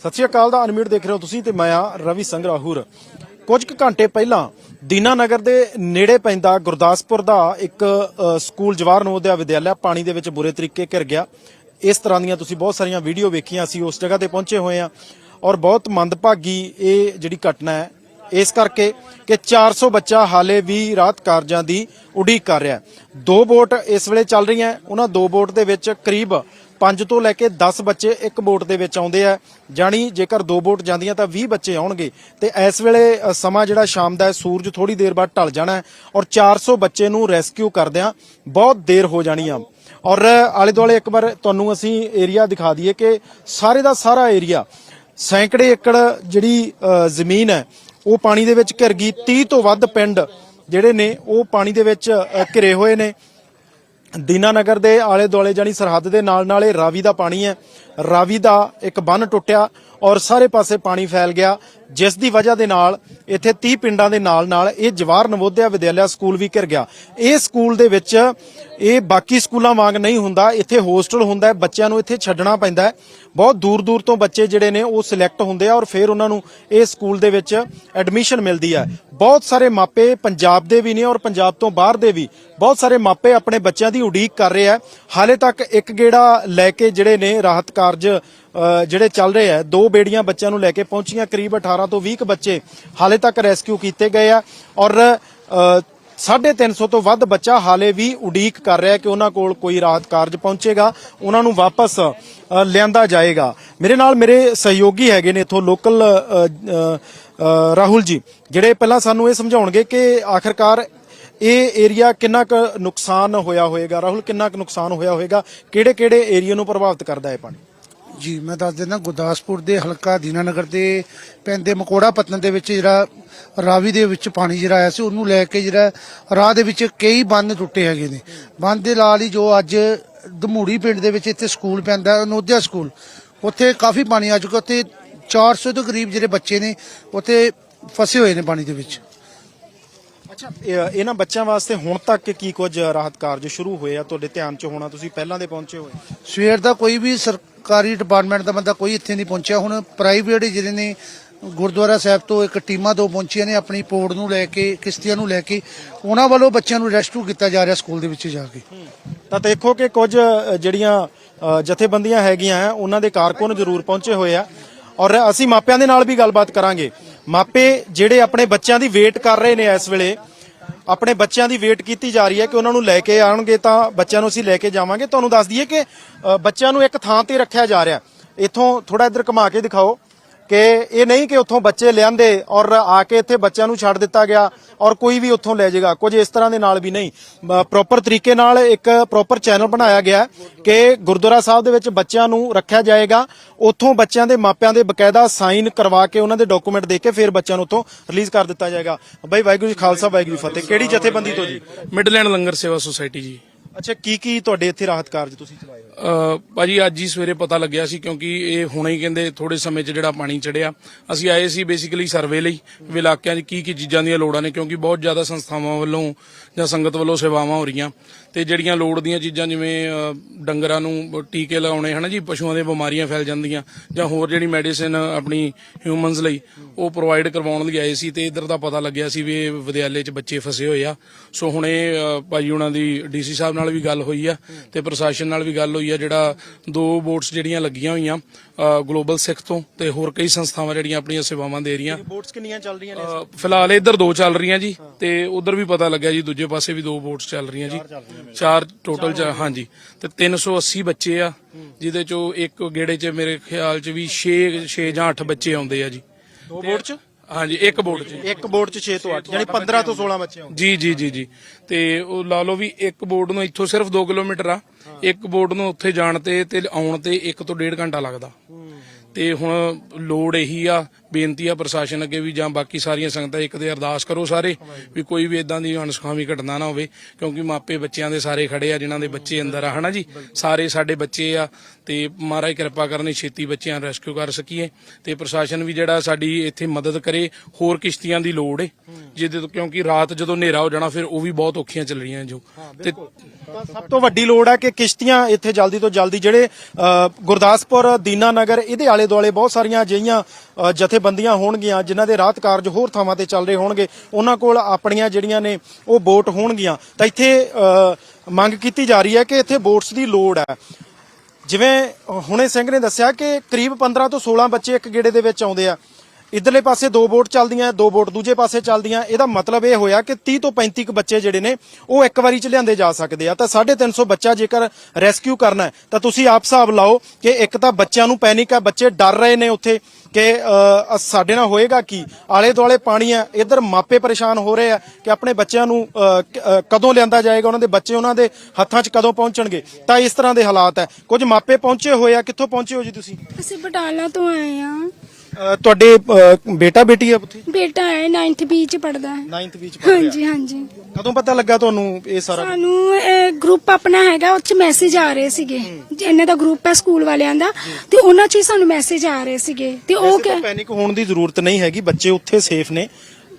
ਸਤਿ ਸ਼੍ਰੀ ਅਕਾਲ ਦਾ ਅਨਮਿਊਟ ਦੇਖ ਰਹੇ ਹੋ ਤੁਸੀਂ ਤੇ ਮੈਂ ਆ ਰਵੀ ਸਿੰਘ ਰਾਹੂਰ। ਕੁਝ ਕੁ ਘੰਟੇ ਪਹਿਲਾਂ ਦੀਨਾਨਗਰ ਦੇ ਨੇੜੇ ਪੈਂਦਾ ਗੁਰਦਾਸਪੁਰ ਦਾ ਇੱਕ ਸਕੂਲ ਜਵਾਹਰ ਨਵੋਦਿਆ ਵਿਦਿਆਲਿਆ, ਪਾਣੀ ਦੇ ਵਿੱਚ ਬੁਰੇ ਤਰੀਕੇ ਘਿਰ ਗਿਆ। ਇਸ ਤਰ੍ਹਾਂ ਦੀਆਂ ਤੁਸੀਂ ਬਹੁਤ ਸਾਰੀਆਂ ਵੀਡੀਓ ਵੇਖੀਆਂ ਅਸੀਂ ਉਸ ਜਗ੍ਹਾ ਤੇ ਪਹੁੰਚੇ ਹੋਏ ਆ ਔਰ ਬਹੁਤ ਮੰਦਭਾਗੀ ਇਹ ਜਿਹੜੀ ਘਟਨਾ ਹੈ, ਇਸ ਕਰਕੇ ਕਿ 400 ਬੱਚਾ ਹਾਲੇ ਵੀ ਰਾਹਤ ਕਾਰਜਾਂ ਦੀ ਉਡੀਕ ਕਰ ਰਿਹਾ ਦੋ ਬੋਟ ਇਸ ਵੇਲੇ ਚੱਲ ਰਹੀਆਂ, ਉਹਨਾਂ ਦੋ ਬੋਟ ਦੇ ਵਿੱਚ ਕਰੀਬ 5 ਤੋਂ ਲੈ ਕੇ 10 ਬੱਚੇ ਇੱਕ ਬੋਟ ਦੇ ਵਿੱਚ ਆਉਂਦੇ ਆ। ਜਾਣੀ ਜੇਕਰ ਦੋ ਬੋਟ ਜਾਂਦੀਆਂ ਤਾਂ 20 ਬੱਚੇ ਆਉਣਗੇ। ਤੇ ਇਸ ਵੇਲੇ ਸਮਾਂ ਜਿਹੜਾ ਸ਼ਾਮ ਦਾ ਹੈ, ਸੂਰਜ ਥੋੜੀ ਦੇਰ ਬਾਅਦ ਢਲ ਜਾਣਾ ਹੈ ਔਰ 400 ਬੱਚੇ ਨੂੰ ਰੈਸਕਿਊ ਕਰਦਿਆਂ ਬਹੁਤ ਦੇਰ ਹੋ ਜਾਣੀ ਆ। ਔਰ, ਆਲੇ ਦੁਆਲੇ ਇੱਕ ਵਾਰ ਤੁਹਾਨੂੰ ਅਸੀਂ ਏਰੀਆ ਦਿਖਾ ਦਈਏ ਕਿ ਸਾਰੇ ਦਾ ਸਾਰਾ ਏਰੀਆ ਸੈਂਕੜੇ ਏਕੜ ਜਿਹੜੀ ਜ਼ਮੀਨ ਹੈ, ਉਹ ਪਾਣੀ ਦੇ ਵਿੱਚ ਘਿਰ ਗਈ। 30 ਤੋਂ ਵੱਧ ਪਿੰਡ ਜਿਹੜੇ ਨੇ, ਉਹ ਪਾਣੀ ਦੇ ਵਿੱਚ ਘਿਰੇ ਹੋਏ ਨੇ। ਦੀਨਾਨਗਰ ਦੇ ਆਲੇ ਦੁਆਲੇ ਜਾਨੀ ਸਰਹੱਦ ਦੇ ਨਾਲ ਨਾਲ ਇਹ ਰਾਵੀ ਦਾ ਪਾਣੀ ਹੈ। ਰਾਵੀ ਦਾ ਇੱਕ ਬੰਨ ਟੁੱਟਿਆ। ਔਰ ਸਾਰੇ ਪਾਸੇ ਪਾਣੀ ਫੈਲ ਗਿਆ। ਜਿਸ ਦੀ ਵਜ੍ਹਾ ਦੇ ਨਾਲ ਇੱਥੇ 30 ਪਿੰਡਾਂ ਦੇ ਨਾਲ ਨਾਲ ਇਹ ਜਵਾਹਰ ਨਵੋਦਿਆ ਵਿਦਿਆਲਿਆ ਸਕੂਲ ਵੀ ਘਿਰ ਗਿਆ। ਇਹ ਸਕੂਲ ਦੇ ਵਿੱਚ ਇਹ ਬਾਕੀ ਸਕੂਲਾਂ ਵਾਂਗ ਨਹੀਂ ਹੁੰਦਾ। ਇੱਥੇ ਹੋਸਟਲ ਹੁੰਦਾ ਹੈ, ਬੱਚਿਆਂ ਨੂੰ ਇੱਥੇ ਛੱਡਣਾ ਪੈਂਦਾ ਹੈ। ਬਹੁਤ ਦੂਰ ਦੂਰ ਤੋਂ ਬੱਚੇ ਜਿਹੜੇ ਨੇ ਉਹ ਸਿਲੈਕਟ ਹੁੰਦੇ ਆ ਔਰ ਫਿਰ ਉਹਨਾਂ ਨੂੰ ਇਹ ਸਕੂਲ ਦੇ ਵਿੱਚ ਐਡਮਿਸ਼ਨ ਮਿਲਦੀ ਹੈ। ਬਹੁਤ ਸਾਰੇ ਮਾਪੇ ਪੰਜਾਬ ਦੇ ਵੀ ਨੇ ਔਰ ਪੰਜਾਬ ਤੋਂ ਬਾਹਰ ਦੇ ਵੀ ਬਹੁਤ ਸਾਰੇ ਮਾਪੇ ਆਪਣੇ ਬੱਚਿਆਂ ਦੀ ਉਡੀਕ ਕਰ ਰਹੇ ਆ ਹਾਲੇ ਤੱਕ ਇੱਕ ਗੇੜਾ ਲੈ ਕੇ ਜਿਹੜੇ ਨੇ ਰਾਹਤ ਕਾਰਜ ਜਿਹੜੇ ਚੱਲ ਰਹੇ ਆ ਦੋ ਬੇੜੀਆਂ ਬੱਚਿਆਂ ਨੂੰ ਲੈ ਕੇ ਪਹੁੰਚੀਆਂ ਕਰੀਬ 18 ਤੋਂ 20 ਕੁ ਬੱਚੇ ਹਾਲੇ ਤੱਕ ਰੈਸਕਿਊ ਕੀਤੇ ਗਏ ਆ। ਔਰ ਅ, 350 ਤੋਂ ਵੱਧ ਬੱਚਾ ਹਾਲੇ ਵੀ ਉਡੀਕ ਕਰ ਰਿਹਾ ਕਿ ਉਹਨਾਂ ਕੋਲ ਕੋਈ ਰਾਹਤ ਕਾਰਜ ਪਹੁੰਚੇਗਾ। ਉਹਨਾਂ ਨੂੰ ਵਾਪਸ ਲਿਆਂਦਾ ਜਾਏਗਾ। ਮੇਰੇ ਨਾਲ ਮੇਰੇ ਸਹਿਯੋਗੀ ਹੈਗੇ ਨੇ ਇਥੋਂ ਲੋਕਲ ਰਾਹੁਲ ਜੀ ਜਿਹੜੇ ਪਹਿਲਾਂ ਸਾਨੂੰ ਇਹ ਸਮਝਾਉਣਗੇ ਕਿ ਆਖਰਕਾਰ ਇਹ ਏਰੀਆ ਕਿੰਨਾ ਕੁ ਨੁਕਸਾਨ ਹੋਇਆ ਹੋਵੇਗਾ ਰਾਹੁਲ ਕਿੰਨਾ ਕੁ ਨੁਕਸਾਨ ਹੋਇਆ ਹੋਵੇਗਾ ਕਿਹੜੇ ਕਿਹੜੇ ਏਰੀਆ ਨੂੰ ਪ੍ਰਭਾਵਿਤ ਕਰਦਾ ਹੈ ਪਾਣੀ? ਜੀ, ਮੈਂ ਦੱਸ ਦਿੰਦਾ, ਗੁਰਦਾਸਪੁਰ ਦੇ ਹਲਕਾ ਦੀਨਾਨਗਰ ਦੇ ਪੈਂਦੇ ਮਕੋੜਾ ਪਤਨ ਦੇ ਵਿੱਚ ਜਿਹੜਾ ਰਾਵੀ ਦੇ ਵਿੱਚ ਪਾਣੀ ਜਿਹੜਾ ਆਇਆ ਸੀ, ਉਹਨੂੰ ਲੈ ਕੇ ਜਿਹੜਾ ਰਾਹ ਦੇ ਵਿੱਚ ਕਈ ਬੰਨ ਟੁੱਟੇ ਹੈਗੇ ਨੇ। ਬੰਨ ਦੇ ਨਾਲ ਹੀ ਜੋ ਅੱਜ ਦਮੂੜੀ ਪਿੰਡ ਦੇ ਵਿੱਚ ਇੱਥੇ ਸਕੂਲ ਪੈਂਦਾ, ਅਨੋਧਿਆ ਸਕੂਲ, ਉੱਥੇ ਕਾਫੀ ਪਾਣੀ ਆ ਚੁੱਕਾ, ਉੱਥੇ 400 ਤੋਂ ਕਰੀਬ ਜਿਹੜੇ ਬੱਚੇ ਨੇ, ਉੱਥੇ ਫਸੇ ਹੋਏ ਨੇ ਪਾਣੀ ਦੇ ਵਿੱਚ। ਅੱਛਾ ਇਹ- ਇਹਨਾਂ ਬੱਚਿਆਂ ਵਾਸਤੇ ਹੁਣ ਤੱਕ ਕੀ ਕੁਝ ਰਾਹਤ ਕਾਰਜ ਸ਼ੁਰੂ ਹੋਏ ਆ? ਤੁਹਾਡੇ ਧਿਆਨ 'ਚ ਹੋਣਾ ਤੁਸੀਂ ਪਹਿਲਾਂ ਦੇ ਪਹੁੰਚੇ ਹੋਏ? ਸਵੇਰ ਦਾ ਕੋਈ ਵੀ ਸਰਕਾਰੀ ਡਿਪਾਰਟਮੈਂਟ ਦਾ ਬੰਦਾ ਕੋਈ ਇੱਥੇ ਨਹੀਂ ਪਹੁੰਚਿਆ। ਹੁਣ ਪ੍ਰਾਈਵੇਟ ਜਿਹੜੇ ਨੇ ਗੁਰਦੁਆਰਾ ਸਾਹਿਬ ਤੋਂ ਇੱਕ ਟੀਮਾਂ ਦੋ ਪਹੁੰਚੀਆਂ ਨੇ ਆਪਣੀ ਪੋੜ ਨੂੰ ਲੈ ਕੇ ਕਿਸ਼ਤੀਆਂ ਨੂੰ ਲੈ ਕੇ ਉਹਨਾਂ ਵੱਲੋਂ ਬੱਚਿਆਂ ਨੂੰ ਰੈਸਕਿਊ ਕੀਤਾ ਜਾ ਰਿਹਾ ਸਕੂਲ ਦੇ ਵਿੱਚ ਜਾ ਕੇ। ਤਾਂ ਦੇਖੋ ਕਿ ਕੁਝ ਅ, ਜਿਹੜੀਆਂ ਅ, ਜਥੇਬੰਦੀਆਂ ਹੈਗੀਆਂ ਆ, ਉਹਨਾਂ ਦੇ ਕਾਰਕੁਨ ਜ਼ਰੂਰ ਪਹੁੰਚੇ ਹੋਏ ਆ। ਔਰ ਅਸੀਂ ਮਾਪਿਆਂ ਦੇ ਨਾਲ ਵੀ ਗੱਲਬਾਤ ਕਰਾਂਗੇ। ਮਾਪੇ ਜਿਹੜੇ ਆਪਣੇ ਬੱਚਿਆਂ ਦੀ ਵੇਟ ਕਰ ਰਹੇ ਨੇ ਇਸ ਵੇਲੇ, ਆਪਣੇ ਬੱਚਿਆਂ ਦੀ ਵੇਟ ਕੀਤੀ ਜਾ ਰਹੀ ਹੈ ਕਿ ਉਹਨਾਂ ਨੂੰ ਲੈ ਕੇ ਆਉਣਗੇ ਤਾਂ ਬੱਚਿਆਂ ਨੂੰ ਅਸੀਂ ਲੈ ਕੇ ਜਾਵਾਂਗੇ। ਤੁਹਾਨੂੰ ਦੱਸ ਦਈਏ ਕਿ ਬੱਚਿਆਂ ਨੂੰ ਇੱਕ ਥਾਂ ਤੇ ਰੱਖਿਆ ਜਾ ਰਿਹਾ। ਇੱਥੋਂ ਥੋੜਾ ਇੱਧਰ ਘੁਮਾ ਕੇ ਦਿਖਾਓ। ਕਿ ਇਹ ਨਹੀਂ ਕਿ ਉੱਥੋਂ ਬੱਚੇ ਲਿਆਂਦੇ ਔਰ ਆ ਕੇ ਇੱਥੇ ਬੱਚਿਆਂ ਨੂੰ ਛੱਡ ਦਿੱਤਾ ਗਿਆ ਔਰ ਕੋਈ ਵੀ ਉੱਥੋਂ ਲੈ ਜਾਏਗਾ ਕੁਝ ਇਸ ਤਰ੍ਹਾਂ ਦੇ ਨਾਲ ਵੀ ਨਹੀਂ। ਪ੍ਰੋਪਰ ਤਰੀਕੇ ਨਾਲ ਇੱਕ ਪ੍ਰੋਪਰ ਚੈਨਲ ਬਣਾਇਆ ਗਿਆ ਕਿ ਗੁਰਦੁਆਰਾ ਸਾਹਿਬ ਦੇ ਵਿੱਚ ਬੱਚਿਆਂ ਨੂੰ ਰੱਖਿਆ ਜਾਏਗਾ। ਉੱਥੋਂ ਬੱਚਿਆਂ ਦੇ ਮਾਪਿਆਂ ਦੇ ਬਕਾਇਦਾ ਸਾਈਨ ਕਰਵਾ ਕੇ ਉਹਨਾਂ ਦੇ ਡਾਕੂਮੈਂਟ ਦੇ ਕੇ ਫਿਰ ਬੱਚਿਆਂ ਨੂੰ ਉੱਥੋਂ ਰਿਲੀਜ਼ ਕਰ ਦਿੱਤਾ ਜਾਏਗਾ। ਬਾਈ ਵਾਹਿਗੁਰੂ ਜੀ ਖਾਲਸਾ, ਵਾਹਿਗੁਰੂ ਜੀ ਫਤਿਹ। ਕਿਹੜੀ ਜਥੇਬੰਦੀ ਤੋਂ ਜੀ? ਮਿਡਲੈਂਡ ਲੰਗਰ ਸੇਵਾ ਸੁਸਾਇਟੀ ਜੀ। ਅੱਛਾ ਕੀ ਕੀ ਤੁਹਾਡੇ ਇੱਥੇ ਰਾਹਤ ਕਾਰਜ ਤੁਸੀਂ ਚਲਾਏ ਹੋਏ? ਅ, ਭਾਜੀ ਅੱਜ ਹੀ ਸਵੇਰੇ ਪਤਾ ਲੱਗਿਆ ਸੀ ਕਿਉਂਕਿ ਇਹ ਹੁਣੇ ਹੀ ਕਹਿੰਦੇ ਥੋੜੇ ਸਮੇਂ 'ਚ ਜਿਹੜਾ ਪਾਣੀ ਚੜਿਆ। ਅਸੀਂ ਆਏ ਸੀ ਬੇਸਿਕਲੀ ਸਰਵੇ ਲਈ ਵੀ ਇਲਾਕਿਆਂ 'ਚ ਕੀ ਕੀ ਚੀਜ਼ਾਂ ਦੀਆਂ ਲੋੜਾਂ ਨੇ ਕਿਉਂਕਿ ਬਹੁਤ ਜ਼ਿਆਦਾ ਸੰਸਥਾਵਾਂ ਵੱਲੋਂ ਜਾਂ ਸੰਗਤ ਵੱਲੋਂ ਸੇਵਾਵਾਂ ਹੋ ਰਹੀਆਂ। ਤੇ ਜਿਹੜੀਆਂ ਲੋੜ ਦੀਆਂ ਚੀਜ਼ਾਂ ਜਿਵੇਂ ਡੰਗਰਾਂ ਨੂੰ ਟੀਕੇ ਲਗਾਉਣੇ ਹਨਾ ਜੀ ਪਸ਼ੂਆਂ ਦੇ ਬਿਮਾਰੀਆਂ ਫੈਲ ਜਾਂਦੀਆਂ ਜਾਂ ਹੋਰ ਜਿਹੜੀ ਮੈਡੀਸਿਨ ਆਪਣੀ ਹਿਊਮਨਸ ਲਈ ਉਹ ਪ੍ਰੋਵਾਈਡ ਕਰਵਾਉਣ ਲਈ ਆਏ ਸੀ ਤੇ ਇਧਰ ਦਾ ਪਤਾ ਲੱਗਿਆ ਸੀ ਵੀ ਇਹ ਵਿਦਿਆਲੇ 'ਚ ਬੱਚੇ ਫਸੇ ਹੋਏ ਆ। ਸੋ ਹੁਣੇ ਅ, ਭਾਜੀ ਉਹਨਾਂ ਦੀ ਡੀਸੀ ਸਾਹਿਬ ਨਾਲ ਵੀ ਗੱਲ ਹੋਈ ਆ ਤੇ ਪ੍ਰਸ਼ਾਸਨ ਨਾਲ ਵੀ ਗੱਲ ਹੋਈ ਆ ਜਿਹੜਾ ਦੋ ਬੋਟਸ ਜਿਹੜੀਆਂ ਲੱਗੀਆਂ ਹੋਈਆਂ ਗਲੋਬਲ ਸਿੱਖ ਤੋਂ ਤੇ ਹੋਰ ਕਈ ਸੰਸਥਾਵਾਂ ਜਿਹੜੀਆਂ ਆਪਣੀਆਂ ਸੇਵਾਵਾਂ ਦੇ ਰਹੀਆਂ। ਬੋਟਸ ਕਿੰਨੀਆਂ ਚੱਲ ਰਹੀਆਂ ਨੇ ਅ, ਫਿਲਹਾਲ ਇੱਧਰ ਦੋ ਚੱਲ ਰਹੀਆਂ ਜੀ ਤੇ ਉਧਰ ਵੀ ਪਤਾ ਲੱਗਿਆ ਜੀ ਦੂਜੇ ਪਾਸੇ ਵੀ ਦੋ ਬੋਟਸ ਚੱਲ ਰਹੀਆਂ ਜੀ। ਚਾਰ ਟੋਟਲ ਚ ਹਾਂਜੀ। ਤੇ 380 ਬੱਚੇ ਆ ਜਿਹਦੇ ਚੋਂ ਇੱਕ ਗੇੜੇ ਚ ਮੇਰੇ ਖਿਆਲ ਚ ਵੀ 6 6 ਜਾਂ 8 ਬੱਚੇ ਆਉਂਦੇ ਆ ਜੀ। ਦੋ ਬੋਟ 'ਚ? ਹਾਂਜੀ ਇੱਕ ਬੋਟ ਚ। ਇੱਕ ਬੋਟ 'ਚ 6 ਤੋਂ 8 ਯਾਨੀ 15 ਤੋਂ 16 ਬੱਚੇ ਆਉਂਦੇ। ਜੀ ਜੀ ਜੀ ਜੀ। ਤੇ ਉਹ ਲਾ ਲਓ ਵੀ ਇੱਕ ਬੋਰਡ ਨੂੰ ਇੱਥੋਂ ਸਿਰਫ 2 ਕਿਲੋਮੀਟਰ ਆ। ਇੱਕ ਬੋਰਡ ਨੂੰ ਉੱਥੇ ਜਾਣ ਤੇ ਤੇ ਆਉਣ ਤੇ 1 ਤੋਂ 1.5 ਘੰਟਾ ਲੱਗਦਾ। ਤੇ ਹੁਣ ਲੋੜ ਇਹੀ ਆ ਬੇਨਤੀ ਆ ਪ੍ਰਸ਼ਾਸਨ ਅੱਗੇ ਵੀ ਜਾਂ ਬਾਕੀ ਸਾਰੀਆਂ ਸੰਗਤਾਂ ਇੱਕ ਤੇ ਅਰਦਾਸ ਕਰੋ ਸਾਰੇ ਵੀ ਕੋਈ ਵੀ ਇਦਾਂ ਦੀ ਅਣਸੁਖਾਵੀ ਘਟਨਾ ਨਾ ਹੋਵੇ ਕਿਉਂਕਿ ਮਾਪੇ ਬੱਚਿਆਂ ਦੇ ਸਾਰੇ ਖੜੇ ਆ ਜਿਨ੍ਹਾਂ ਦੇ ਬੱਚੇ ਅੰਦਰ ਆ ਹਨਾ ਜੀ? ਸਾਰੇ ਸਾਡੇ ਬੱਚੇ ਆ ਤੇ ਮਹਾਰਾਜ ਕਿਰਪਾ ਕਰਨੀ ਛੇਤੀ ਬੱਚਿਆਂ ਨੂੰ ਰੈਸਕਿਊ ਕਰ ਸਕੀਏ ਤੇ ਪ੍ਰਸ਼ਾਸਨ ਵੀ ਜਿਹੜਾ ਸਾਡੀ ਇੱਥੇ ਮਦਦ ਕਰੇ ਹੋਰ ਕਿਸ਼ਤੀਆਂ ਦੀ ਲੋੜ ਏ। ਜਿਹਦੇ ਤੋਂ ਕਿਉਂਕਿ ਰਾਤ ਜਦੋਂ ਹਨੇਰਾ ਹੋ ਜਾਣਾ ਫਿਰ ਉਹ ਵੀ ਬਹੁਤ ਔਖੀਆਂ ਚੱਲ ਰਹੀਆਂ ਜੋ ਤੇ ਸਭ ਤੋਂ ਵੱਡੀ ਲੋੜ ਹੈ ਕਿ ਕਿਸ਼ਤੀਆਂ ਇੱਥੇ ਜਲਦੀ ਤੋਂ ਜਲਦੀ ਜਿਹੜੇ ਗੁਰਦਾਸਪੁਰ ਦੀਨਾਨਗਰ ਇਹਦੇ ਆਲੇ ਦੁਆਲੇ ਬਹੁਤ ਸਾਰੀਆਂ ਅਜਿਹੀਆਂ ਅ, ਜਥੇਬੰਦੀਆਂ ਹੋਣਗੀਆਂ ਜਿਨ੍ਹਾਂ ਦੇ ਰਾਹਤ ਕਾਰਜ ਹੋਰ ਥਾਵਾਂ ਤੇ ਚੱਲ ਰਹੇ ਹੋਣਗੇ ਉਹਨਾਂ ਕੋਲ ਆਪਣੀਆਂ ਜਿਹੜੀਆਂ ਨੇ ਉਹ ਬੋਟ ਹੋਣਗੀਆਂ। ਤਾਂ ਇੱਥੇ ਅ, ਮੰਗ ਕੀਤੀ ਜਾ ਰਹੀ ਹੈ ਕਿ ਇੱਥੇ ਬੋਟਸ ਦੀ ਲੋੜ ਹੈ। ਜਿਵੇਂ ਹੁਣੇ ਸਿੰਘ ਨੇ ਦੱਸਿਆ ਕਿ ਕਰੀਬ 15 ਤੋਂ 16 ਬੱਚੇ ਇੱਕ ਗੇੜੇ ਦੇ ਵਿੱਚ ਆਉਂਦੇ ਆ। ਇਧਰਲੇ ਪਾਸੇ ਦੋ ਬੋਟ ਚੱਲਦੀਆਂ, ਦੋ ਬੋਟ ਦੂਜੇ ਪਾਸੇ ਚੱਲਦੀਆਂ। ਇਹਦਾ ਮਤਲਬ ਇਹ ਹੋਇਆ ਕਿ 30 ਤੋਂ 35 ਕੁ ਬੱਚੇ ਜਿਹੜੇ ਨੇ, ਉਹ ਇੱਕ ਵਾਰੀ ਚ ਲਿਆਂਦੇ ਜਾ ਸਕਦੇ ਆ। ਤਾਂ 350 ਬੱਚਾ ਜੇਕਰ ਰੈਸਕਿਊ ਕਰਨਾ ਤਾਂ ਤੁਸੀਂ ਆਪ ਹਿਸਾਬ ਲਾਓ ਕਿ ਇੱਕ ਤਾਂ ਬੱਚਿਆਂ ਨੂੰ ਪੈਨਿਕ ਹੈ ਬੱਚੇ ਡਰ ਰਹੇ ਨੇ ਉੱਥੇ ਕਿ ਸਾਡੇ ਨਾਲ ਹੋਏਗਾ ਕੀ? ਆਲੇ ਦੁਆਲੇ ਪਾਣੀ ਹੈ ਇਧਰ ਮਾਪੇ ਪਰੇਸ਼ਾਨ ਹੋ ਰਹੇ ਆ ਕਿ ਆਪਣੇ ਬੱਚਿਆਂ ਨੂੰ ਕਦੋਂ ਲਿਆਂਦਾ ਜਾਏਗਾ? ਉਹਨਾਂ ਦੇ ਬੱਚੇ ਉਹਨਾਂ ਦੇ ਹੱਥਾਂ 'ਚ ਕਦੋਂ ਪਹੁੰਚਣਗੇ? ਤਾਂ ਇਸ ਤਰ੍ਹਾਂ ਦੇ ਹਾਲਾਤ ਹੈ। ਕੁਝ ਮਾਪੇ ਪਹੁੰਚੇ ਹੋਏ ਆ। ਕਿੱਥੋਂ ਪਹੁੰਚੇ ਹੋ ਜੀ ਤੁਸੀਂ? ਅਸੀਂ ਬਟਾਲਾ ਤੋਂ ਆਏ ਆ ਅ, ਤੁਹਾਡੇ ਅ, ਬੇਟਾ ਬੇਟੀ ਹੈ ਉੱਥੇ? ਬੇਟਾ ਹੈ 9th ਬੀ ਚ ਪੜਦਾ ਹੈ। 9th ਵਿੱਚ ਹਾਂਜੀ ਹਾਂਜੀ। ਕਦੋਂ ਪਤਾ ਲੱਗਾ ਤੁਹਾਨੂੰ ਇਹ ਸਾਰਾ? ਸਾਨੂੰ ਇਹ ਗਰੁੱਪ ਆਪਣਾ ਹੈਗਾ ਉੱਥੇ ਮੈਸੇਜ ਆ ਰਹੇ ਸੀਗੇ। ਇਹਨਾਂ ਦਾ ਗਰੁੱਪ ਹੈ ਸਕੂਲ ਵਾਲਿਆਂ ਦਾ। ਤੇ ਉਹਨਾਂ 'ਚ ਹੀ ਸਾਨੂੰ ਮੈਸੇਜ ਆ ਰਹੇ ਸੀਗੇ। ਤੇ ਉਹ ਵੈਸੇ ਪੈਨਿਕ ਹੋਣ ਦੀ ਜ਼ਰੂਰਤ ਨਹੀਂ ਹੈਗੀ ਬੱਚੇ ਉੱਥੇ ਸੇਫ ਨੇ।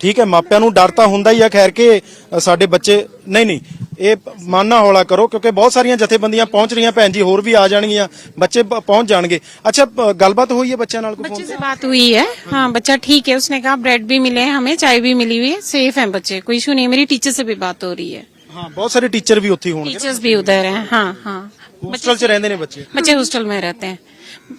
ਠੀਕ ਹੈ ਮਾਪਿਆਂ ਨੂੰ ਡਰ ਤਾਂ ਹੁੰਦਾ ਹੀ ਆ ਖੈਰ ਕਿ ਅ, ਸਾਡੇ ਬੱਚੇ ਨਹੀਂ ਨਹੀਂ। ਇਹ ਮਾਨਣਾ ਹੌਲਾ ਕਰੋ ਕਿਉਂਕਿ ਬਹੁਤ ਸਾਰੀਆਂ ਜਥੇਬੰਦੀਆਂ ਪਹੁੰਚ ਰਹੀਆਂ ਭੈਣ ਜੀ ਹੋਰ ਵੀ ਆ ਜਾਣਗੀਆਂ ਬੱਚੇ ਪ- ਪਹੁੰਚ ਜਾਣਗੇ ਅੱਛਾ ਪ- ਗੱਲਬਾਤ ਹੋਈ ਹੈ ਬੱਚਿਆਂ ਨਾਲ ਕੋਈ बच्चे से बात हुई है हाँ बच्चा ठीक है उसने कहा ब्रेड भी मिले हैं हमें चाय भी मिली हुई है सेफ है बच्चे कोई इशू नहीं है मेरी टीचर से भी बात हो रही है ਹਾਂ ਬਹੁਤ ਸਾਰੇ ਟੀਚਰ ਵੀ ਉੱਥੇ ਹੀ ਹੋਣਗੇ टीचर्स भी उधर हैं हाँ हाँ ਹੋਸਟਲ 'ਚ ਰਹਿੰਦੇ ਨੇ ਬੱਚੇ बच्चे हॉस्टल में रहते हैं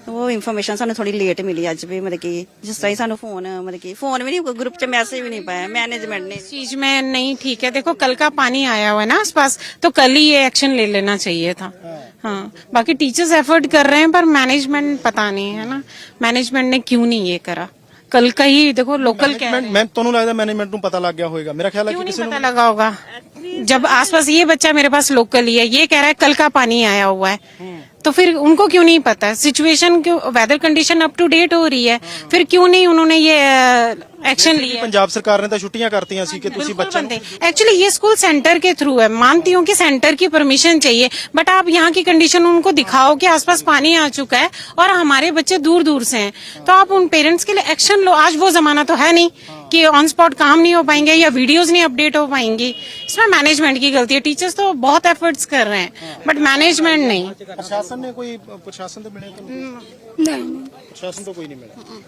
ਉਹ ਇਨਫੋਰਮੇਸ਼ਨ ਸਾਨੂੰ ਥੋੜੀ ਲੇਟ ਮਿਲੀ ਅੱਜ ਵੀ ਮਤਲਬ ਕਿ ਜਿਸ ਤਰ੍ਹਾਂ ਹੀ ਸਾਨੂੰ ਫੋਨ ਮਤਲਬ ਕਿ ਫੋਨ ਵੀ ਨਹੀਂ ਗਰੁੱਪ 'ਚ ਮੈਸੇਜ ਵੀ ਨਹੀਂ ਪਾਇਆ ਮੈਨੇਜਮੈਂਟ ਨੇ इस चीज में नहीं ठीक है देखो कल का पानी आया हुआ है ना आसपास तो कल ही ये एक्शन ले लेना चाहिए था हाँ बाकी टीचर्स एफर्ट कर रहे हैं पर मैनेजमेंट पता नहीं है ना मैनेजमेंट ने क्यों नहीं ये करा कल का ही देखो लोकल कह रहे हैं ਮੈਂ ਤੁਹਾਨੂੰ ਲੱਗਦਾ ਮੈਨੇਜਮੈਂਟ ਨੂੰ ਪਤਾ ਲੱਗ ਗਿਆ ਹੋਵੇਗਾ ਮੇਰਾ ਖਿਆਲ ਹੈ क्यों ਕਿ नहीं ਕਿਸੇ पता ਨੂੰ लगा होगा जब आसपास ये बच्चा मेरे पास लोकल ही है ये कह रहा है कल का पानी आया हुआ है तो फिर उनको क्यों नहीं पता सिचुएशन क्यों weather condition up to date हो रही है फिर क्यों नहीं उन्होंने ये एक्शन लिया ਪੰਜਾਬ ਸਰਕਾਰ ਨੇ ਤਾਂ ਛੁੱਟੀਆਂ ਕਰਤੀਆਂ ਸੀ ਕਿ ਤੁਸੀਂ बिल्कुल ਬੱਚਿਆਂ ਨੂੰ बनते एक्चुअली ये स्कूल सेंटर के थ्रू है मानती हूँ कि सेंटर की परमिशन चाहिए बट आप यहाँ की कंडीशन उनको दिखाओ कि आसपास पानी आ चुका है और हमारे बच्चे दूर दूर से हैं तो आप उन पेरेंट्स के लिए एक्शन लो आज वो जमाना तो है नहीं कि ऑन स्पॉट काम नहीं हो पाएँगे या वीडियोस नहीं अपडेट हो पाएँगी। इसमें मैनेजमेंट की गलती है। टीचर्स तो बहुत एफर्ट्स कर रहे हैं हाँ, बट मैनेजमेंट नहीं। हाँ, हाँ, प्रशासन ने कोई प्रशासन तो मिले हम्म, प्रशासन तो कोई नहीं मिला। हम्म, हम्म।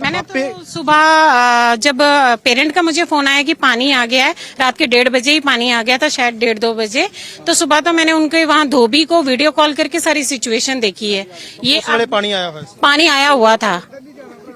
मैंने तो सुबह जब पेरेंट का मुझे फ़ोन आया कि पानी आ गया है रात के डेढ़ बजे ही पानी आ गया था शायद डेढ़ दो बजे तो सुबह तो मैंने उनके वहाँ धोबी को वीडियो कॉल करके सारी सिचुएशन देखी है। ये पानी आया पानी आया हुआ था।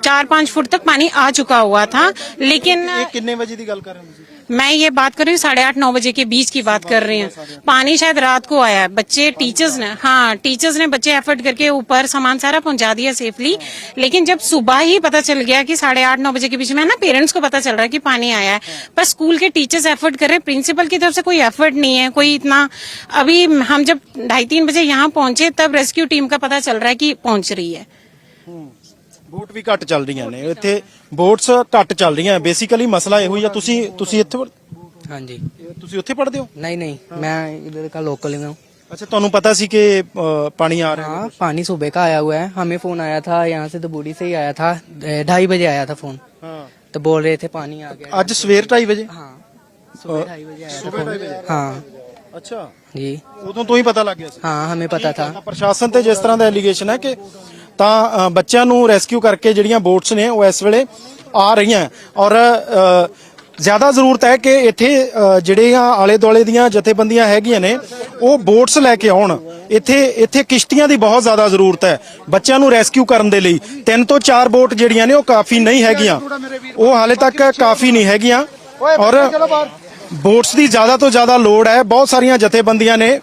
चार पाँच फुट तक पानी आ चुका हुआ था लेकिन कितने बजे की गल कर रहे हैं मैं ये बात कर रही हूँ साढ़े आठ नौ बजे के बीच की बात कर रही हैं। पानी शायद रात को आया है। बच्चे टीचर्स ने हाँ टीचर्स ने बच्चे एफर्ट करके ऊपर सामान सारा पहुँचा दिया सेफली लेकिन जब सुबह ही पता चल गया कि साढ़े आठ नौ बजे के बीच में ना पेरेंट्स को पता चल रहा है कि पानी आया है पर स्कूल के टीचर्स एफर्ट कर रहे हैं। प्रिंसिपल की तरफ़ से कोई एफर्ट नहीं है कोई इतना अभी हम जब ढाई तीन बजे यहाँ पहुँचे तब रेस्क्यू टीम का पता चल रहा है कि पहुँच रही है। हम्म। ਬੋਟ ਵੀ ਘੱਟ ਚੱਲ ਰਹੀਆਂ ਨੇ ਇੱਥੇ ਬੋਟਸ ਘੱਟ ਚੱਲ ਰਹੀਆਂ ਬੇਸਿਕਲੀ ਮਸਲਾ ਇਹੋ ਹੀ ਆ ਤੁਸੀਂ ਤੁਸੀਂ ਇੱਥੇ ਪੜ੍ਹ- हाँ जी ਤੁਸੀਂ ਉੱਥੇ ਪੜ੍ਹਦੇ ਹੋ नहीं नहीं मैं इधर का लोकल ही हूँ ਅੱਛਾ ਤੁਹਾਨੂੰ ਪਤਾ ਸੀ ਕਿ ਅ, ਪਾਣੀ ਆ ਰਿਹਾ हाँ पानी सुबह का आया हुआ है हमें फोन आया था यहाँ से तो बूढ़ी से ही आया था ए, ढाई बजे आया था फोन ਹਾਂ तो बोल रहे थे पानी आ गया ਅੱਜ ਸਵੇਰ 2:30 ਵਜੇ हाँ सुबह ढाई बजे आया था फोन हाँ ਅੱਛਾ जी ਉਦੋਂ ਤੋਂ ਹੀ ਪਤਾ ਲੱਗ ਗਿਆ ਸੀ हाँ हमें पता था ਤਾਂ ਪ੍ਰਸ਼ਾਸਨ ਤੇ ਜਿਸ ਤਰ੍ਹਾਂ ਦਾ ਐਲੀਗੇਸ਼ਨ ਹੈ ਕਿ ਤਾਂ ਬੱਚਿਆਂ ਨੂੰ ਰੈਸਕਿਊ ਕਰਕੇ ਜਿਹੜੀਆਂ ਬੋਟਸ ਨੇ ਉਹ ਇਸ ਵੇਲੇ ਆ ਰਹੀਆਂ ਔਰ ਜ਼ਿਆਦਾ ਜ਼ਰੂਰਤ ਹੈ ਕਿ ਇੱਥੇ ਅ, ਜਿਹੜੀਆਂ ਆਲੇ ਦੁਆਲੇ ਦੀਆਂ ਜਥੇਬੰਦੀਆਂ ਹੈਗੀਆਂ ਨੇ ਉਹ ਬੋਟਸ ਲੈ ਕੇ ਆਉਣ। ਇੱਥੇ ਇੱਥੇ ਕਿਸ਼ਤੀਆਂ ਦੀ ਬਹੁਤ ਜ਼ਿਆਦਾ ਜ਼ਰੂਰਤ ਹੈ ਬੱਚਿਆਂ ਨੂੰ ਰੈਸਕਿਊ ਕਰਨ ਦੇ ਲਈ। ਤਿੰਨ ਤੋਂ ਚਾਰ ਬੋਟ ਜਿਹੜੀਆਂ ਨੇ ਉਹ ਕਾਫੀ ਨਹੀਂ ਹੈਗੀਆਂ। ਉਹ ਹਾਲੇ ਤੱਕ ਕਾਫੀ ਨਹੀਂ ਹੈਗੀਆਂ। ਔਰ ਵੋਟਸ ਦੀ ਜ਼ਿਆਦਾ ਤੋਂ ਜ਼ਿਆਦਾ ਲੋੜ ਹੈ। ਬਹੁਤ ਸਾਰੀਆਂ ਜਥੇਬੰਦੀਆਂ ਨੇ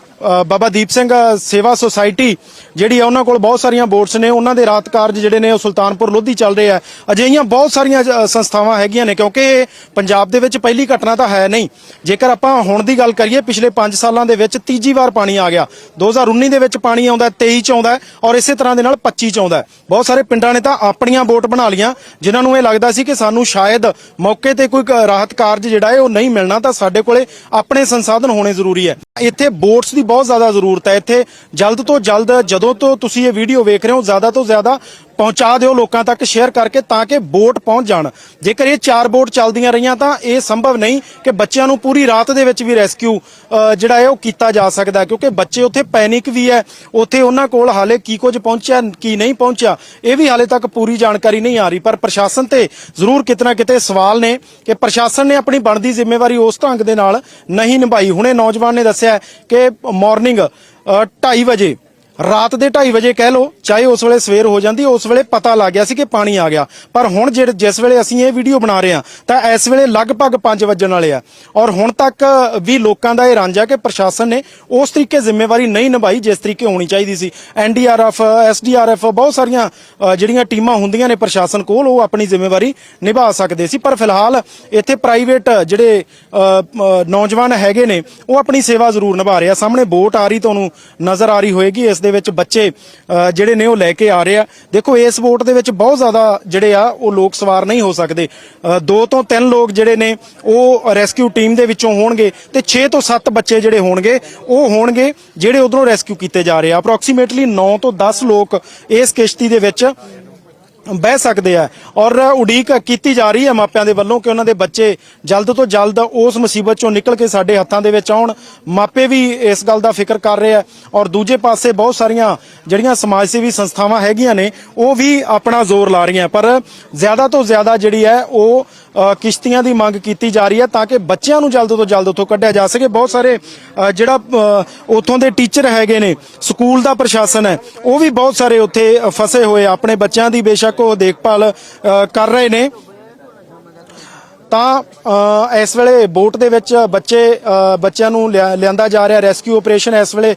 ਬਾਬਾ ਦੀਪ ਸਿੰਘ ਸੇਵਾ ਸੁਸਾਇਟੀ ਜਿਹੜੀ ਆ, ਉਹਨਾਂ ਕੋਲ ਬਹੁਤ ਸਾਰੀਆਂ ਵੋਟਸ ਨੇ। ਉਹਨਾਂ ਦੇ ਰਾਤ ਕਾਰਜ ਜਿਹੜੇ ਨੇ, ਉਹ ਸੁਲਤਾਨਪੁਰ ਲੋਧੀ ਚੱਲ ਰਹੇ ਆ। ਅਜਿਹੀਆਂ ਬਹੁਤ ਸਾਰੀਆਂ ਸੰਸਥਾਵਾਂ ਹੈਗੀਆਂ ਨੇ, ਕਿਉਂਕਿ ਇਹ ਪੰਜਾਬ ਦੇ ਵਿੱਚ ਪਹਿਲੀ ਘਟਨਾ ਤਾਂ ਹੈ ਨਹੀਂ। ਜੇਕਰ ਆਪਾਂ ਹੁਣ ਦੀ ਗੱਲ ਕਰੀਏ, ਪਿਛਲੇ 5 ਸਾਲਾਂ ਦੇ ਵਿੱਚ ਤੀਜੀ ਵਾਰ ਪਾਣੀ ਆ ਗਿਆ। 2019 ਦੇ ਵਿੱਚ ਪਾਣੀ ਆਉਂਦਾ 23 ਚ ਆਉਂਦਾ ਔਰ ਇਸੇ ਤਰ੍ਹਾਂ ਦੇ ਨਾਲ 25 ਚ ਆਉਂਦਾ ਬਹੁਤ ਸਾਰੇ ਪਿੰਡਾਂ ਨੇ ਤਾਂ ਆਪਣੀਆਂ ਵੋਟ ਬਣਾ ਲੀਆਂ ਜਿਨ੍ਹਾਂ ਨੂੰ ਇਹ ਲੱਗਦਾ ਸੀ ਕਿ ਸਾਨੂੰ ਸ਼ਾਇਦ ਮੌਕੇ ਤੇ ਕੋਈ ਕ- ਰਾਹਤ ਕਾਰਜ ਜਿਹੜਾ ਹੈ, ਉਹ ਨਹੀਂ ਮਿਲਣਾ, ਤਾਂ ਸਾਡੇ ਕੋਲੇ ਆਪਣੇ ਸੰਸਾਧਨ ਹੋਣੇ ਜ਼ਰੂਰੀ ਹੈ। ਇੱਥੇ ਵੋਟਸ ਦੀ ਬਹੁਤ ਜ਼ਿਆਦਾ ਜ਼ਰੂਰਤ ਹੈ ਇੱਥੇ। ਜਲਦ ਤੋਂ ਜਲਦ, ਜਦੋਂ ਤੋਂ ਤੁਸੀਂ ਇਹ ਵੀਡੀਓ ਵੇਖ ਰਹੇ ਹੋ, ਜ਼ਿਆਦਾ ਤੋਂ ਜ਼ਿਆਦਾ ਪਹੁੰਚਾ ਦਿਓ ਲੋਕਾਂ ਤੱਕ ਸ਼ੇਅਰ ਕਰਕੇ ਤਾਂ ਕਿ ਵੋਟ ਪਹੁੰਚ ਜਾਣ। ਜੇਕਰ ਇਹ ਚਾਰ ਵੋਟ ਚੱਲਦੀਆਂ ਰਹੀਆਂ ਤਾਂ ਇਹ ਸੰਭਵ ਨਹੀਂ ਕਿ ਬੱਚਿਆਂ ਨੂੰ ਪੂਰੀ ਰਾਤ ਦੇ ਵਿੱਚ ਵੀ ਰੈਸਕਿਊ ਜਿਹੜਾ ਹੈ ਉਹ ਕੀਤਾ ਜਾ ਸਕਦਾ ਕਿਉਂਕਿ ਬੱਚੇ ਉੱਥੇ ਪੈਨਿਕ ਵੀ ਹੈ। ਉੱਥੇ ਉਹਨਾਂ ਕੋਲ ਹਾਲੇ ਕੀ ਕੁਝ ਪਹੁੰਚਿਆ, ਕੀ ਨਹੀਂ ਪਹੁੰਚਿਆ, ਇਹ ਵੀ ਹਾਲੇ ਤੱਕ ਪੂਰੀ ਜਾਣਕਾਰੀ ਨਹੀਂ ਆ ਰਹੀ। ਪਰ ਪ੍ਰਸ਼ਾਸਨ ਤੇ ਜ਼ਰੂਰ ਕਿਤਨਾ ਕਿਤੇ ਸਵਾਲ ਨੇ ਕਿ ਪ੍ਰਸ਼ਾਸਨ ਨੇ ਆਪਣੀ ਬਣਦੀ ਜ਼ਿੰਮੇਵਾਰੀ ਉਸ ਢੰਗ ਦੇ ਨਾਲ ਨਹੀਂ ਨਿਭਾਈ। ਹੁਣੇ ਨੌਜਵਾਨ ਨੇ ਦੱਸਿਆ ਕਿ ਮਾਰਨਿੰਗ 2:30 ਵਜੇ ਰਾਤ ਦੇ 2:30 ਵਜੇ ਕਹਿ ਲਓ, ਚਾਹੇ ਉਸ ਵੇਲੇ ਸਵੇਰ ਹੋ ਜਾਂਦੀ, ਉਸ ਵੇਲੇ ਪਤਾ ਲੱਗ ਗਿਆ ਸੀ ਕਿ ਪਾਣੀ ਆ ਗਿਆ। ਪਰ ਹੁਣ ਜਿਹੜੇ ਜਿਸ ਵੇਲੇ ਅਸੀਂ ਇਹ ਵੀਡੀਓ ਬਣਾ ਰਹੇ ਹਾਂ, ਤਾਂ ਇਸ ਵੇਲੇ ਲਗਭਗ 5 ਵਜਣ ਵਾਲੇ ਆ। ਔਰ ਹੁਣ ਤੱਕ ਵੀ ਲੋਕਾਂ ਦਾ ਇਹ ਰਾਂਝਾ ਕਿ ਪ੍ਰਸ਼ਾਸਨ ਨੇ ਉਸ ਤਰੀਕੇ ਜ਼ਿੰਮੇਵਾਰੀ ਨਹੀਂ ਨਿਭਾਈ ਜਿਸ ਤਰੀਕੇ ਹੋਣੀ ਚਾਹੀਦੀ ਸੀ। ਐਨਡੀਆਰਐਫ ਐਸਡੀਆਰਐਫ ਬਹੁਤ ਸਾਰੀਆਂ ਜਿਹੜੀਆਂ ਟੀਮਾਂ ਹੁੰਦੀਆਂ ਨੇ ਪ੍ਰਸ਼ਾਸਨ ਕੋਲ, ਉਹ ਆਪਣੀ ਜ਼ਿੰਮੇਵਾਰੀ ਨਿਭਾ ਸਕਦੇ ਸੀ। ਪਰ ਫਿਲਹਾਲ ਇੱਥੇ ਪ੍ਰਾਈਵੇਟ ਜਿਹੜੇ ਨੌਜਵਾਨ ਹੈਗੇ ਨੇ, ਉਹ ਆਪਣੀ ਸੇਵਾ ਜ਼ਰੂਰ ਨਿਭਾ ਰਹੇ ਆ। ਸਾਹਮਣੇ ਬੋਟ ਆ ਰਹੀ, ਤੁਹਾਨੂੰ ਨਜ਼ਰ ਆ ਰਹੀ ਹੋਏਗੀ, ਇਸ ਦੇ ਵਿੱਚ ਬੱਚੇ ਜਿਹੜੇ ਨੇ ਉਹ ਲੈ ਕੇ ਆ ਰਹੇ ਆ। ਦੇਖੋ, ਇਸ ਵੋਟ ਦੇ ਵਿੱਚ ਬਹੁਤ ਜ਼ਿਆਦਾ ਜਿਹੜੇ ਆ, ਉਹ ਲੋਕ ਸਵਾਰ ਨਹੀਂ ਹੋ ਸਕਦੇ। ਦੋ ਤੋਂ ਤਿੰਨ ਲੋਕ ਜਿਹੜੇ ਨੇ, ਉਹ ਰੈਸਕਿਊ ਟੀਮ ਦੇ ਵਿੱਚੋਂ ਹੋਣਗੇ ਤੇ 6 ਤੋਂ 7 ਬੱਚੇ ਜਿਹੜੇ ਹੋਣਗੇ, ਉਹ ਹੋਣਗੇ ਜਿਹੜੇ ਉਧਰੋਂ ਰੈਸਕਿਊ ਕੀਤੇ ਜਾ ਰਹੇ ਆ। ਅਪਰੋਕਸੀਮੇਟਲੀ 9 ਤੋਂ 10 ਲੋਕ ਇਸ ਕਿਸ਼ਤੀ ਦੇ ਵਿੱਚ ਬਹਿ ਸਕਦੇ ਆ। ਔਰ ਉਡੀਕ ਕੀਤੀ ਜਾ ਰਹੀ ਹੈ ਮਾਪਿਆਂ ਦੇ ਵੱਲੋਂ ਕਿ ਉਹਨਾਂ ਦੇ ਬੱਚੇ ਜਲਦ ਤੋਂ ਜਲਦ ਉਸ ਮੁਸੀਬਤ ਚੋਂ ਨਿਕਲ ਕੇ ਸਾਡੇ ਹੱਥਾਂ ਦੇ ਵਿੱਚ ਆਉਣ। ਮਾਪੇ ਵੀ ਇਸ ਗੱਲ ਦਾ ਫਿਕਰ ਕਰ ਰਹੇ ਆ। ਔਰ ਦੂਜੇ ਪਾਸੇ ਬਹੁਤ ਸਾਰੀਆਂ ਜਿਹੜੀਆਂ ਸਮਾਜ ਸੇਵੀ ਸੰਸਥਾਵਾਂ ਹੈਗੀਆਂ ਨੇ, ਉਹ ਵੀ ਆਪਣਾ ਜ਼ੋਰ ਲਾ ਰਹੀਆਂ। ਪਰ ਜ਼ਿਆਦਾ ਤੋਂ ਜ਼ਿਆਦਾ ਜਿਹੜੀ ਹੈ, ਉਹ ਕਿਸ਼ਤੀਆਂ ਦੀ ਮੰਗ ਕੀਤੀ ਜਾ ਰਹੀ ਹੈ ਤਾਂ ਕਿ ਬੱਚਿਆਂ ਨੂੰ ਜਲਦ ਤੋਂ ਜਲਦ ਉੱਥੋਂ ਕੱਢਿਆ ਜਾ ਸਕੇ। ਬਹੁਤ ਸਾਰੇ ਜਿਹੜਾ ਉੱਥੋਂ ਦੇ ਟੀਚਰ ਹੈਗੇ ਨੇ, ਸਕੂਲ ਦਾ ਪ੍ਰਸ਼ਾਸਨ ਹੈ, ਉਹ ਵੀ ਬਹੁਤ ਸਾਰੇ ਉੱਥੇ ਫਸੇ ਹੋਏ ਆਪਣੇ ਬੱਚਿਆਂ ਦੀ ਬੇਸ਼ੱਕ ਉਹ ਦੇਖਭਾਲ ਕਰ ਰਹੇ ਨੇ। ਤਾਂ ਇਸ ਵੇਲੇ ਬੋਟ ਦੇ ਵਿੱਚ ਬੱਚੇ ਬੱਚਿਆਂ ਨੂੰ ਲਿਆ- ਲਿਆਂਦਾ ਜਾ ਰਿਹਾ, ਰੈਸਕਿਊ ਆਪਰੇਸ਼ਨ ਇਸ ਵੇਲੇ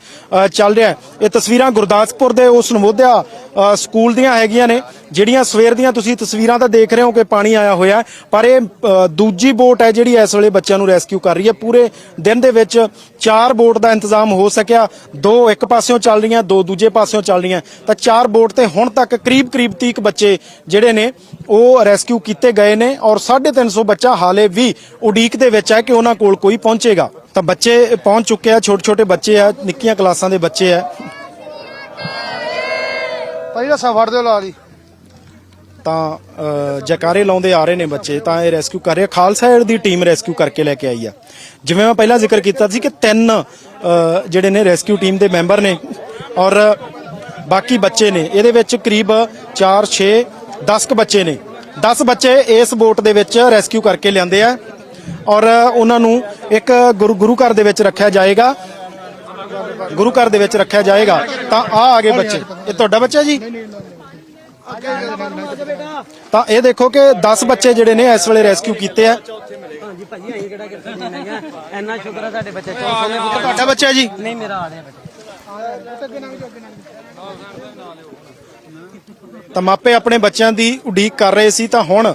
ਚੱਲ ਰਿਹਾ ਇਹ ਤਸਵੀਰਾਂ ਗੁਰਦਾਸਪੁਰ ਦੇ ਉਸ ਨਵੋਦਿਆ ਸਕੂਲ ਦੀਆਂ ਹੈਗੀਆਂ ਨੇ, ਜਿਹੜੀਆਂ ਸਵੇਰ ਦੀਆਂ ਤੁਸੀਂ ਤਸਵੀਰਾਂ ਤਾਂ ਦੇਖ ਰਹੇ ਹੋ ਕਿ ਪਾਣੀ ਆਇਆ ਹੋਇਆ ਪਰ ਇਹ ਦੂਜੀ ਬੋਟ ਹੈ ਜਿਹੜੀ ਇਸ ਵੇਲੇ ਬੱਚਿਆਂ ਨੂੰ ਰੈਸਕਿਊ ਕਰ ਰਹੀ ਹੈ। ਪੂਰੇ ਦਿਨ ਦੇ ਵਿੱਚ ਚਾਰ ਬੋਟ ਦਾ ਇੰਤਜ਼ਾਮ ਹੋ ਸਕਿਆ। ਦੋ ਇੱਕ ਪਾਸਿਓਂ ਚੱਲ ਰਹੀਆਂ, ਦੋ ਦੂਜੇ ਪਾਸਿਓਂ ਚੱਲ ਰਹੀਆਂ। ਤਾਂ ਚਾਰ ਬੋਟ ਤੇ ਹੁਣ ਤੱਕ ਕਰੀਬ ਕਰੀਬ 30 ਬੱਚੇ ਜਿਹੜੇ ਨੇ, ਉਹ ਰੈਸਕਿਊ ਕੀਤੇ ਗਏ ਨੇ ਔਰ 350 ਬੱਚਾ ਹਾਲੇ ਵੀ ਉਡੀਕ ਦੇ ਵਿੱਚ ਹੈ ਕਿ ਉਹਨਾਂ ਕੋਲ ਕੋਈ ਪਹੁੰਚੇਗਾ। ਤਾਂ ਬੱਚੇ ਪਹੁੰਚ ਚੁੱਕੇ ਆ ਛੋਟੇ ਛੋਟੇ ਬੱਚੇ ਆ, ਨਿੱਕੀਆਂ ਕਲਾਸਾਂ ਦੇ ਬੱਚੇ ਆ। ਭਾਈ ਰਸਾ ਫੜ ਦਿਓ ਲਾ ਲਈ ਤਾਂ ਅ, ਜੈਕਾਰੇ ਲਾਉਂਦੇ ਆ ਰਹੇ ਨੇ ਬੱਚੇ ਤਾਂ ਇਹ ਰੈਸਕਿਊ ਕਰ ਰਹੇ ਖਾਲਸਾ ਏਡ ਦੀ ਟੀਮ ਰੈਸਕਿਊ ਕਰਕੇ ਲੈ ਕੇ ਆਈ ਆ। ਜਿਵੇਂ ਮੈਂ ਪਹਿਲਾਂ ਜ਼ਿਕਰ ਕੀਤਾ ਸੀ ਕਿ ਤਿੰਨ ਅ, ਜਿਹੜੇ ਨੇ ਰੈਸਕਿਊ ਟੀਮ ਦੇ ਮੈਂਬਰ ਨੇ ਔਰ ਬਾਕੀ ਬੱਚੇ ਨੇ ਇਹਦੇ ਵਿੱਚ ਕਰੀਬ 4 6 10 ਕ ਬੱਚੇ ਨੇ। 10 ਬੱਚੇ ਇਸ ਬੋਟ ਦੇ ਵਿੱਚ ਰੈਸਕਿਊ ਕਰਕੇ ਲਿਆਂਦੇ ਆ ਔਰ ਉਹਨਾਂ ਨੂੰ ਇੱਕ ਗੁਰੂ ਗੁਰੂ ਘਰ ਦੇ ਵਿੱਚ ਰੱਖਿਆ ਜਾਏਗਾ। ਗੁਰੂ ਘਰ ਦੇ ਵਿੱਚ ਰੱਖਿਆ ਜਾਏਗਾ ਤਾਂ ਆ ਆਗੇ ਬੱਚੇ। ਇਹ ਤੁਹਾਡਾ ਬੱਚਾ ਜੀ? ਤਾਂ ਇਹ ਦੇਖੋ ਕਿ 10 ਬੱਚੇ ਜਿਹੜੇ ਨੇ ਇਸ ਵੇਲੇ ਰੈਸਕਿਊ ਕੀਤੇ ਆ। ਹਾਂਜੀ ਭਾਜੀ ਅਸੀਂ ਕਿਹੜਾ ਕਿਤੇ ਨਹੀਂ ਹੈਗਾ ਇੰਨਾ ਸ਼ੁਕਰ ਹੈ ਸਾਡੇ ਬੱਚੇ ਚੌਂ ਸੌ ਤੁਹਾਡਾ ਬੱਚਾ ਜੀ? ਨਹੀਂ ਮੇਰਾ ਆ ਰਿਹਾ ਬੱਚਾ ਤਾਂ ਮਾਪੇ ਆਪਣੇ ਬੱਚਿਆਂ ਦੀ ਉਡੀਕ ਕਰ ਰਹੇ ਸੀ ਤਾਂ ਹੁਣ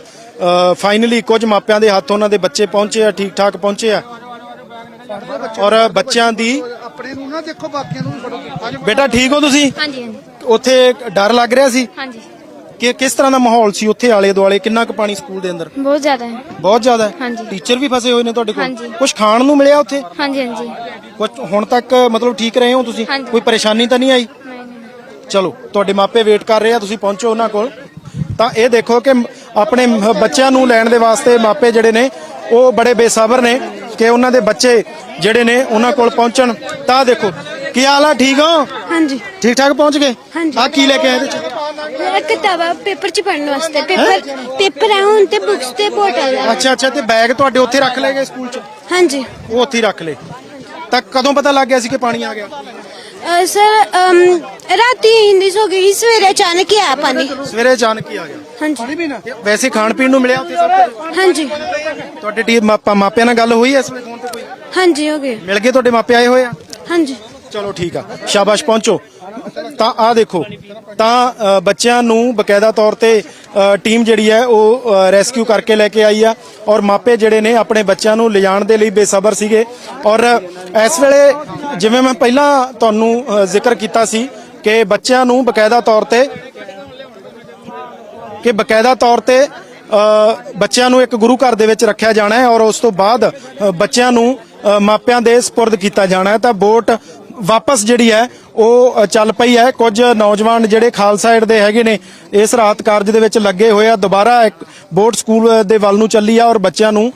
ਫਾਈਨਲੀ ਕੁਝ ਮਾਪਿਆਂ ਦੇ ਹੱਥ ਉਹਨਾਂ ਦੇ ਬੱਚੇ ਪਹੁੰਚੇ ਆ ਠੀਕ ਠਾਕ ਪਹੁੰਚੇ ਆ। ਔਰ ਬੱਚਿਆਂ ਦੀ ਆਪਣੇ ਨੂੰ ਨਾ ਦੇਖੋ ਬਾਕੀਆਂ ਨੂੰ ਵੀ ਫੜੋ। ਹਾਂਜੀ ਬੇਟਾ ਠੀਕ ਹੋ ਤੁਸੀਂ? ਹਾਂਜੀ ਹਾਂਜੀ। ਉੱਥੇ ਡਰ ਲੱਗ ਰਿਹਾ ਸੀ? ਹਾਂਜੀ। ਕਿ ਕਿਸ ਤਰ੍ਹਾਂ ਦਾ ਮਾਹੌਲ ਸੀ ਉੱਥੇ ਆਲੇ ਦੁਆਲੇ? ਕਿੰਨਾ ਕੁ ਪਾਣੀ ਸਕੂਲ ਦੇ ਅੰਦਰ? ਬਹੁਤ ਜ਼ਿਆਦਾ ਹੈ। ਬਹੁਤ ਜ਼ਿਆਦਾ ਹਾਂਜੀ। ਟੀਚਰ ਵੀ ਫਸੇ ਹੋਏ ਨੇ ਤੁਹਾਡੇ ਕੋਲ? ਹਾਂਜੀ। ਕੁਝ ਖਾਣ ਨੂੰ ਮਿਲਿਆ ਉੱਥੇ? ਹਾਂਜੀ ਹਾਂਜੀ। ਕੁਝ ਹੁਣ ਤੱਕ ਮਤਲਬ ਠੀਕ ਰਹੇ ਹੋ ਤੁਸੀਂ? ਹਾਂਜੀ। ਕੋਈ ਪਰੇਸ਼ਾਨੀ ਤਾਂ ਨਹੀਂ ਆਈ? ਨਹੀਂ ਨਹੀਂ। ਚਲੋ ਤੁਹਾਡੇ ਮਾਪੇ ਵੇਟ ਕਰ ਰਹੇ ਆ ਤੁਸੀਂ ਪਹੁੰਚੋ ਉਹਨਾਂ ਕੋਲ। ਤਾਂ ਇਹ ਦੇਖੋ ਕਿ ਮ- ਆਪਣੇ ਮ- ਬੱਚਿਆਂ ਨੂੰ ਲੈਣ ਦੇ ਵਾਸਤੇ ਮਾਪੇ ਜਿਹੜੇ ਨੇ ਉਹ ਬੜੇ ਬੇਸਬਰ ਨੇ ਕਿ ਉਹਨਾਂ ਦੇ ਬੱਚੇ ਜਿਹੜੇ ਨੇ ਉਹਨਾਂ ਕੋਲ ਪਹੁੰਚਣ ਤਾਂ ਦੇਖੋ ਕੀ ਹਾਲ ਆ ਠੀਕ ਹੋ? ਹਾਂਜੀ। ਠੀਕ ਠਾਕ ਪਹੁੰਚ ਗਏ? ਹਾਂਜੀ। ਆ ਕੀ ਲੈ ਕੇ ਆਏ ਇਹਦੇ ਚ? ਇਹ ਕਿਤਾਬਾਂ ਪੇਪਰ ਚ ਪੜਨ ਵਾਸਤੇ ਪੇਪਰ ਪੇਪਰ ਆ ਹੁਣ ਤੇ ਬੁక్స్ ਤੇ ਬੋਟਲ ਆ। ਅੱਛਾ ਅੱਛਾ ਤੇ ਬੈਗ ਤੁਹਾਡੇ ਉੱਥੇ ਰੱਖ ਲਏ ਗਏ ਸਕੂਲ ਚ? ਹਾਂਜੀ। ਉਹ ਉੱਥੇ ਹੀ ਰੱਖ ਲਏ। ਤਾਂ ਕਦੋਂ ਪਤਾ ਲੱਗ ਗਿਆ ਸੀ ਕਿ ਪਾਣੀ ਆ ਗਿਆ? ਅ, ਸਰ ਅਮ, ਰਾਤੀ ਹਿੰਦੀ ਸੋ ਗਈ ਸਵੇਰੇ ਅਚਾਨਕ ਹੀ ਆਇਆ ਪਾਣੀ। ਸਵੇਰੇ ਅਚਾਨਕ ਹੀ ਆ ਗਿਆ। ਹਾਂਜੀ। ਵੈਸੇ ਖਾਣ ਪੀਣ ਨੂੰ ਮਿਲਿਆ ਉੱਥੇ ਸਭ ਕੁਝ? ਹਾਂਜੀ। ਤੁਹਾਡੇ ਟੀਮ ਮਾਪਾ ਮਾਪਿਆਂ ਨਾਲ ਗੱਲ ਹੋਈ ਇਸ ਵੇਲੇ? ਫੋਨ ਤੇ ਹਾਂਜੀ ਹੋ ਗਏ। ਮਿਲ ਗਏ ਤੁਹਾਡੇ ਮਾਪੇ ਆਏ ਹੋਏ ਆ? ਹਾਂਜੀ। ਚਲੋ ਠੀਕ ਆ। ਸ਼ਾਬਾਸ਼ ਪਹੁੰਚੋ। ਤਾਂ ਆ ਦੇਖੋ ਤਾਂ ਅ, ਬੱਚਿਆਂ ਨੂੰ ਬਕਾਇਦਾ ਤੌਰ ਤੇ ਟੀਮ ਜਿਹੜੀ ਹੈ ਉਹ ਰੈਸਕਿਊ ਕਰਕੇ ਲੈ ਕੇ ਆਈ ਆ ਔਰ ਮਾਪੇ ਜਿਹੜੇ ਨੇ ਆਪਣੇ ਬੱਚਿਆਂ ਨੂੰ ਲਿਜਾਣ ਦੇ ਲਈ ਬੇਸਬਰ ਸੀਗੇ ਔਰ ਇਸ ਵੇਲੇ ਜਿਵੇਂ ਮੈਂ ਪਹਿਲਾਂ ਤੁਹਾਨੂੰ ਅ, ਜ਼ਿਕਰ ਕੀਤਾ ਸੀ ਕਿ ਬੱਚਿਆਂ ਨੂੰ ਬਕਾਇਦਾ ਤੌਰ ਤੇ ਕਿ ਬਕਾਇਦਾ ਤੌਰ ਤੇ ਅ, ਬੱਚਿਆਂ ਨੂੰ ਇੱਕ ਗੁਰੂ ਘਰ ਦੇ ਵਿੱਚ ਰੱਖਿਆ ਜਾਣਾ ਹੈ ਔਰ ਉਸ ਤੋਂ ਬਾਅਦ ਅ, ਬੱਚਿਆਂ ਨੂੰ ਮਾਪਿਆਂ ਦੇ ਸਪੁਰਦ ਕੀਤਾ ਜਾਣਾ ਹੈ ਤਾਂ ਬੋਟ ਵਾਪਸ ਜਿਹੜੀ ਹੈ, ਉਹ ਚੱਲ ਪਈ ਹੈ। ਕੁਝ ਨੌਜਵਾਨ ਜਿਹੜੇ ਖਾਲਸਾ ਏਡ ਦੇ ਹੈਗੇ ਨੇ, ਇਸ ਰਾਹਤ ਕਾਰਜ ਦੇ ਵਿੱਚ ਲੱਗੇ ਹੋਏ ਆ। ਦੁਬਾਰਾ ਇੱਕ ਬੋਟ ਸਕੂਲ ਦੇ ਵੱਲ ਨੂੰ ਚੱਲੀ ਆ ਔਰ ਬੱਚਿਆਂ ਨੂੰ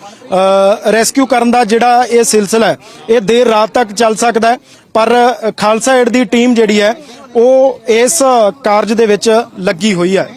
ਰੈਸਕਿਊ ਕਰਨ ਦਾ ਜਿਹੜਾ ਇਹ ਸਿਲਸਿਲਾ ਹੈ, ਇਹ ਦੇਰ ਰਾਤ ਤੱਕ ਚੱਲ ਸਕਦਾ ਪਰ ਖਾਲਸਾ ਏਡ ਦੀ ਟੀਮ ਜਿਹੜੀ ਹੈ, ਉਹ ਇਸ ਕਾਰਜ ਦੇ ਵਿੱਚ ਲੱਗੀ ਹੋਈ ਹੈ।